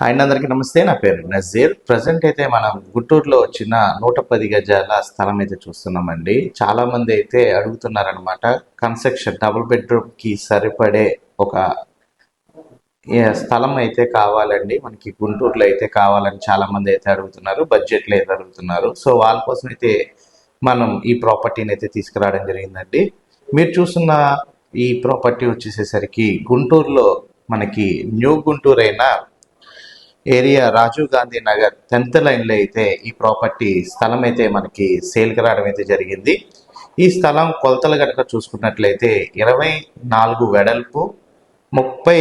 Hi అందరికీ నమస్తే. నా పేరు నజీర్. ప్రజెంట్ అయితే మనం గుంటూరులో వచ్చిన నూట పది గజాల స్థలం అయితే చూస్తున్నామండి. చాలా మంది అయితే అడుగుతున్నారనమాట కన్స్ట్రక్షన్ డబుల్ బెడ్రూమ్కి సరిపడే ఒక స్థలం అయితే కావాలండి. మనకి గుంటూరులో అయితే కావాలని చాలా మంది అయితే అడుగుతున్నారు బడ్జెట్లో అయితే అడుగుతున్నారు. సో వాళ్ళ కోసం అయితే మనం ఈ ప్రాపర్టీని అయితే తీసుకురావడం జరిగిందండి. మీరు చూస్తున్న ఈ ప్రాపర్టీ వచ్చేసేసరికి గుంటూరులో మనకి న్యూ గుంటూరు అయిన ఏరియా రాజీవ్ గాంధీ నగర్ టెన్త్ లైన్లో అయితే ఈ ప్రాపర్టీ స్థలం అయితే మనకి సేల్కి రావడం అయితే జరిగింది. ఈ స్థలం కొలతలు గనక చూసుకున్నట్లయితే ఇరవై నాలుగు వెడల్పు ముప్పై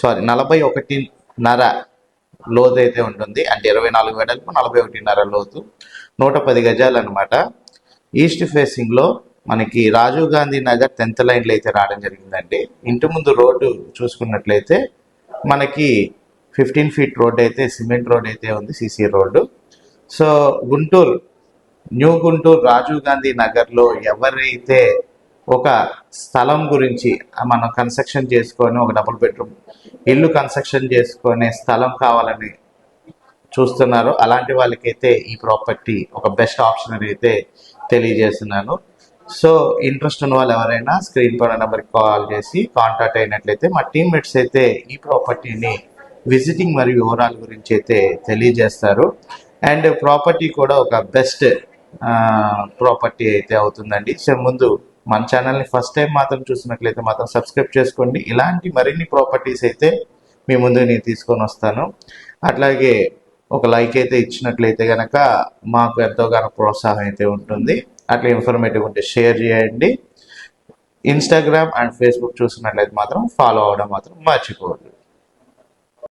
సారీ నలభై ఒకటిన్నర లోతు అయితే ఉంటుంది. అంటే ఇరవై నాలుగు వెడల్పు నలభై ఒకటిన్నర లోతు నూట పది గజాలు అనమాట ఈస్ట్ ఫేసింగ్లో మనకి రాజీవ్ గాంధీ నగర్ టెన్త్ లైన్లో అయితే రావడం జరిగిందండి. ఇంటి ముందు రోడ్డు చూసుకున్నట్లయితే మనకి ఫిఫ్టీన్ ఫీట్ రోడ్ అయితే సిమెంట్ రోడ్ అయితే ఉంది CC road. So Guntur new Guntur Rajiv Gandhi నగర్లో ఎవరైతే ఒక స్థలం గురించి మనం కన్స్ట్రక్షన్ చేసుకొని ఒక డబుల్ బెడ్రూమ్ ఇల్లు కన్స్ట్రక్షన్ చేసుకునే స్థలం కావాలని చూస్తున్నారో అలాంటి వాళ్ళకైతే ఈ ప్రాపర్టీ ఒక బెస్ట్ ఆప్షన్ అని అయితే తెలియజేస్తున్నాను. సో ఇంట్రెస్ట్ ఉన్న వాళ్ళు ఎవరైనా స్క్రీన్ పైన నెంబర్కి కాల్ చేసి కాంటాక్ట్ అయినట్లయితే మా టీమ్మేట్స్ అయితే ఈ ప్రాపర్టీని విజిటింగ్ మరియు వివరాల గురించి అయితే తెలియజేస్తారు. అండ్ ప్రాపర్టీ కూడా ఒక బెస్ట్ ప్రాపర్టీ అయితే అవుతుందండి. సో ముందు మన ఛానల్ని ఫస్ట్ టైం మాత్రం చూసినట్లయితే మాత్రం సబ్స్క్రైబ్ చేసుకోండి. ఇలాంటి మరిన్ని ప్రాపర్టీస్ అయితే మీ ముందు నేను తీసుకొని వస్తాను. అట్లాగే ఒక లైక్ అయితే ఇచ్చినట్లయితే కనుక మాకు ఎంతోగానో ప్రోత్సాహం అయితే ఉంటుంది. అట్లా ఇన్ఫర్మేటివ్ ఉంటే షేర్ చేయండి. ఇన్స్టాగ్రామ్ అండ్ ఫేస్బుక్ చూసినట్లయితే మాత్రం ఫాలో అవ్వడం మాత్రం మర్చిపోవద్దు.